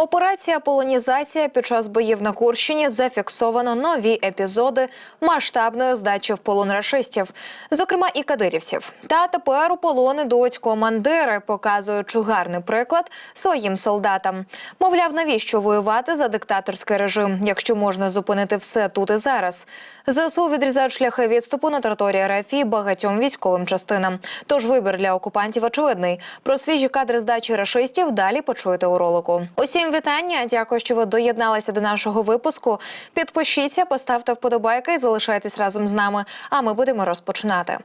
Операція полонізація під час боїв на Курщині зафіксовано нові епізоди масштабної здачі в полон рашистів, зокрема і кадирівців. Та тепер у полони дуть командири, показуючи гарний приклад своїм солдатам. Мовляв, навіщо воювати за диктаторський режим, якщо можна зупинити все тут і зараз. ЗСУ відрізають шляхи відступу на території РФ і багатьом військовим частинам. Тож вибір для окупантів очевидний. Про свіжі кадри здачі рашистів далі почуєте у ролику. Усім вітання. Дякую, що ви доєдналися до нашого випуску. Підпишіться, поставте вподобайки і залишайтесь разом з нами. А ми будемо розпочинати.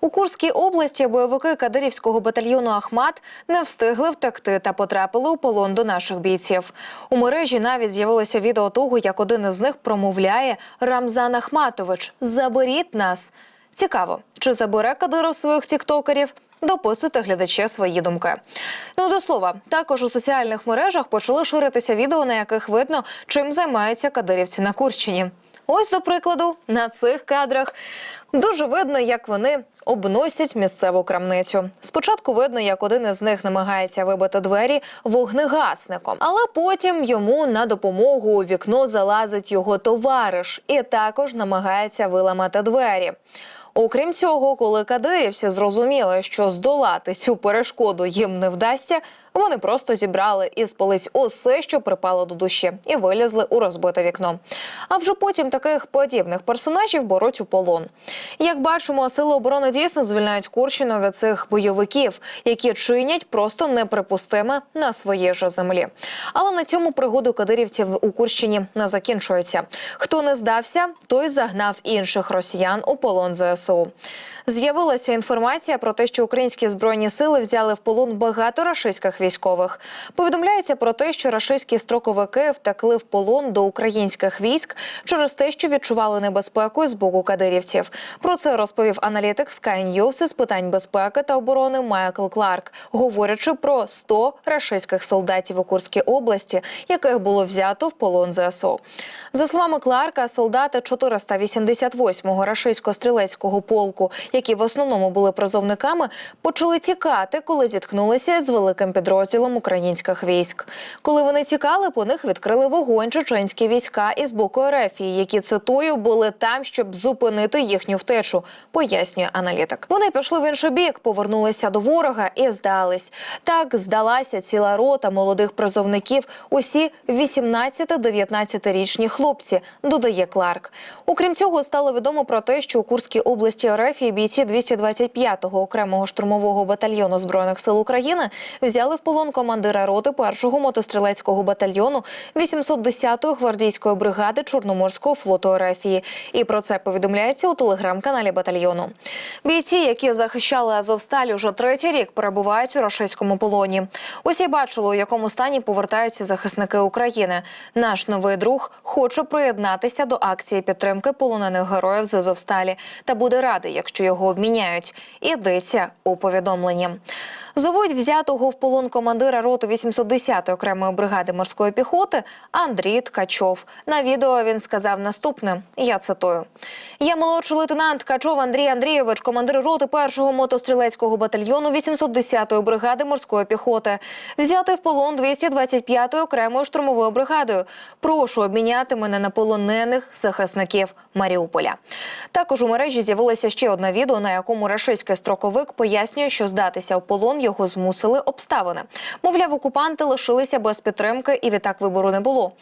У Курській області бойовики кадирівського батальйону Ахмат не встигли втекти та потрапили у полон до наших бійців. У мережі навіть з'явилося відео того, як один із них промовляє Рамзан Ахматович: Заберіть нас. Цікаво, чи забере Кадиров своїх тіктокерів? Дописуйте глядачі свої думки. Ну до слова, також у соціальних мережах почали ширитися відео, на яких видно, чим займаються кадирівці на Курщині. Ось, до прикладу, на цих кадрах дуже видно, як вони обносять місцеву крамницю. Спочатку видно, як один із них намагається вибити двері вогнегасником, але потім йому на допомогу у вікно залазить його товариш і також намагається виламати двері. Окрім цього, коли кадирівці зрозуміли, що здолати цю перешкоду їм не вдасться, вони просто зібрали із полиць усе, що припало до душі, і вилізли у розбите вікно. А вже потім таких подібних персонажів беруть у полон. Як бачимо, сили оборони дійсно звільняють Курщину від цих бойовиків, які чинять просто неприпустиме на своїй же землі. Але на цьому пригоду кадирівців у Курщині не закінчується. Хто не здався, той загнав інших росіян у полон ЗСУ. З'явилася інформація про те, що українські збройні сили взяли в полон багато рашистських військових. Повідомляється про те, що рашистські строковики втекли в полон до українських військ через те, що відчували небезпеку з боку кадирівців. Про це розповів аналітик Sky News з питань безпеки та оборони Майкл Кларк, говорячи про 100 рашистських солдатів у Курській області, яких було взято в полон ЗСУ. За словами Кларка, солдати 488-го рашистсько-стрілецького полку, які в основному були призовниками, почали тікати, коли зіткнулися з великим підрозділом українських військ. Коли вони тікали, по них відкрили вогонь чеченські війська із боку Ерефії, які цитую були там, щоб зупинити їхню втечу, пояснює аналітик. Вони пішли в інший бік, повернулися до ворога і здались. Так здалася ціла рота молодих призовників. Усі 18-19-річні хлопці, додає Кларк. Окрім цього, стало відомо про те, що у Курській області РФ і бійці 225-го окремого штурмового батальйону збройних сил України взяли в полон командира роти першого мотострілецького батальйону 810-ї гвардійської бригади Чорноморського флоту РФ. І про це повідомляється у телеграм-каналі батальйону. Бійці, які захищали Азовсталь, уже третій рік перебувають у рашистському полоні. Усі бачили, у якому стані повертаються захисники України. Наш новий друг хоче приєднатися до акції підтримки полонених героїв з Азовсталі та буде радий, якщо його обміняють. Ідеться у повідомленні. Зовуть взятого в полон командира роти 810-ї окремої бригади морської піхоти Андрій Ткачов. На відео він сказав наступне: я цитую: я молодший лейтенант Ткачов Андрій Андрійович, командир роти першого мотострілецького батальйону 810-ї бригади морської піхоти, взятий в полон 225-ї окремою штурмовою бригадою. Прошу обміняти мене на полонених захисників Маріуполя. Також у мережі з'явилося ще одне відео, на якому рашистський строковик пояснює, що здатися в полон його змусили обставини. Мовляв, окупанти лишилися без підтримки, і відтак вибору не було.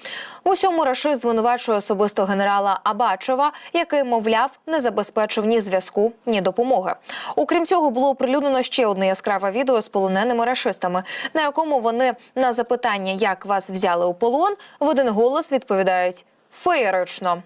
В усьому рашист звинувачує особисто генерала Абачева, який, мовляв, не забезпечив ні зв'язку, ні допомоги. Окрім цього, було оприлюднено ще одне яскраве відео з полоненими рашистами, на якому вони на запитання, як вас взяли у полон, в один голос відповідають феєрично.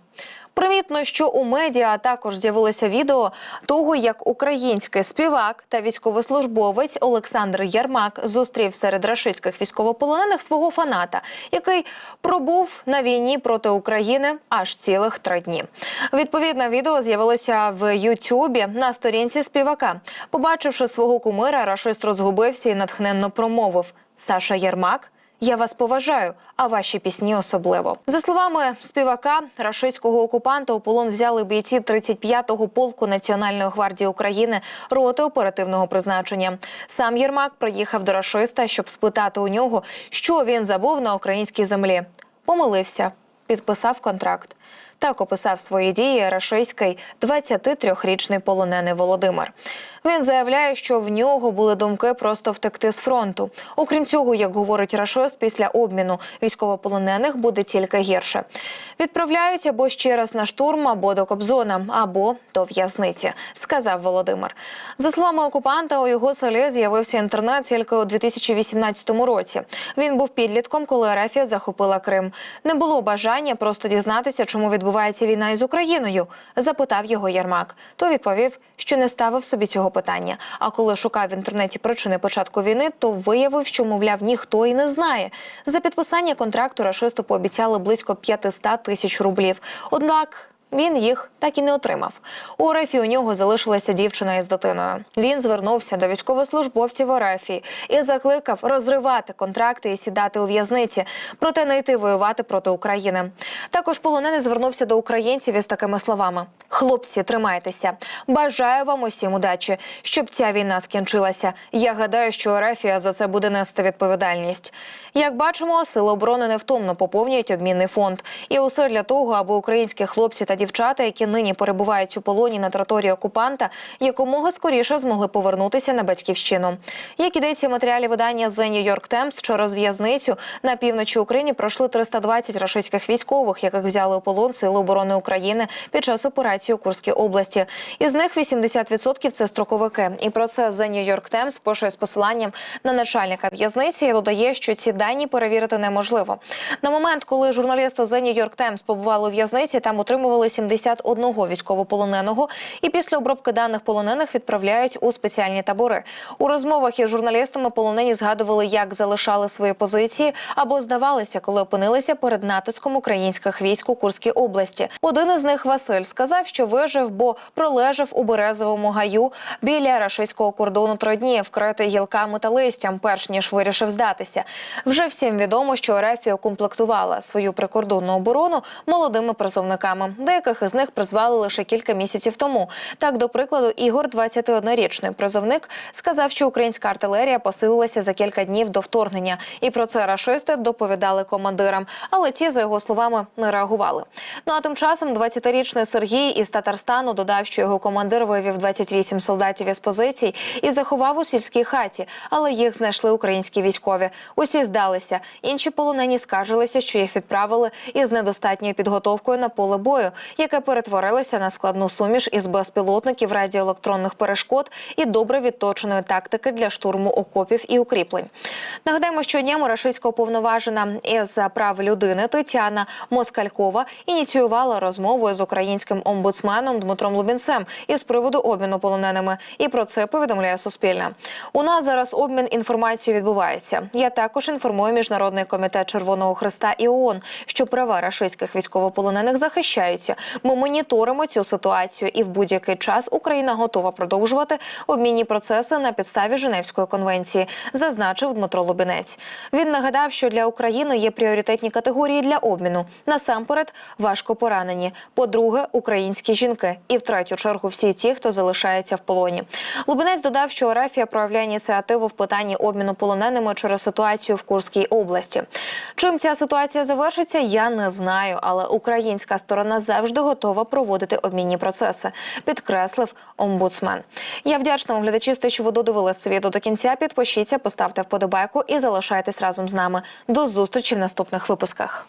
Примітно, що у медіа також з'явилося відео того, як український співак та військовослужбовець Олександр Ярмак зустрів серед рашистських військовополонених свого фаната, який пробув на війні проти України аж цілих три дні. Відповідне відео з'явилося в Ютубі на сторінці співака. Побачивши свого кумира, рашист розгубився і натхненно промовив: Саша Ярмак. Я вас поважаю, а ваші пісні особливо. За словами співака рашистського окупанта, у полон взяли бійці 35-го полку Національної гвардії України роти оперативного призначення. Сам Єрмак приїхав до рашиста, щоб спитати у нього, що він забув на українській землі. Помилився, підписав контракт. Так описав свої дії рашистський 23-річний полонений Володимир. Він заявляє, що в нього були думки просто втекти з фронту. Окрім цього, як говорить рашист, після обміну військовополонених буде тільки гірше. Відправляють або ще раз на штурм, або до Кобзона, або до в'язниці, сказав Володимир. За словами окупанта, у його селі з'явився інтернет тільки у 2018 році. Він був підлітком, коли Арафія захопила Крим. Не було бажання просто дізнатися, чому відбувається війна із Україною. Запитав його Єрмак. То відповів, що не ставив собі цього питання. А коли шукав в інтернеті причини початку війни, то виявив, що мовляв ніхто і не знає. За підписання контракту рашисту пообіцяли близько 500 тисяч рублів. Однак. Він їх так і не отримав. У РФі у нього залишилася дівчина із дитиною. Він звернувся до військовослужбовців РФ і закликав розривати контракти і сідати у в'язниці, проте не йти воювати проти України. Також полонений звернувся до українців із такими словами: хлопці, тримайтеся. Бажаю вам усім удачі, щоб ця війна скінчилася. Я гадаю, що РФ за це буде нести відповідальність. Як бачимо, сили оборони невтомно поповнюють обмінний фонд, і усе для того, аби українські хлопці та дівчата, які нині перебувають у полоні на території окупанта, якомога скоріше змогли повернутися на батьківщину. Як ідеться в матеріалі видання The New York Times, через в'язницю на півночі України пройшли 320 рашистських військових, яких взяли у полон Сили оборони України під час операції у Курській області. Із них 80% – це строковики. І про це The New York Times пише з посиланням на начальника в'язниці і додає, що ці дані перевірити неможливо. На момент, коли журналісти The New York Times побували у в'язниці, там утримували 71 військовополоненого, і після обробки даних полонених відправляють у спеціальні табори. У розмовах із журналістами полонені згадували, як залишали свої позиції або здавалися, коли опинилися перед натиском українських військ у Курській області. Один із них Василь сказав, що вижив, бо пролежав у березовому гаю біля рашистського кордону три дні, вкритий гілками та листям, перш ніж вирішив здатися. Вже всім відомо, що Рефія укомплектувала свою прикордонну оборону молодими призовниками. Деяких із них призвали лише кілька місяців тому. Так, до прикладу, Ігор, 21-річний призовник, сказав, що українська артилерія посилилася за кілька днів до вторгнення, і про це рашисти доповідали командирам. Але ті, за його словами, не реагували. Ну а тим часом 20-річний Сергій із Татарстану додав, що його командир вивів 28 солдатів із позицій і заховав у сільській хаті, але їх знайшли українські військові. Усі здалися. Інші полонені скаржилися, що їх відправили із недостатньою підготовкою на поле бою, яке перетворилося на складну суміш із безпілотників, радіоелектронних перешкод і добре відточеної тактики для штурму окопів і укріплень. Нагадаємо, що днями рашистська уповноважена із прав людини Тетяна Москалькова ініціювала розмову з українським омбудсменом Дмитром Лубінцем із приводу обміну полоненими. І про це повідомляє Суспільне. У нас зараз обмін інформацією відбувається. Я також інформую міжнародний комітет Червоного Христа і ООН, що права рашистських військовополонених захищаються. Ми моніторимо цю ситуацію, і в будь-який час Україна готова продовжувати обмінні процеси на підставі Женевської конвенції, зазначив Дмитро Лубінець. Він нагадав, що для України є пріоритетні категорії для обміну. Насамперед, важко поранені. По-друге, українські жінки. І в третю чергу всі ті, хто залишається в полоні. Лубінець додав, що Арафія проявляє ініціативу в питанні обміну полоненими через ситуацію в Курській області. Чим ця ситуація завершиться, я не знаю, але українська сторона завжди готова проводити обмінні процеси, підкреслив омбудсмен. Я вдячна вам, глядачі, що ви додивились це відео до кінця. Підпишіться, поставте вподобайку і залишайтесь разом з нами. До зустрічі в наступних випусках.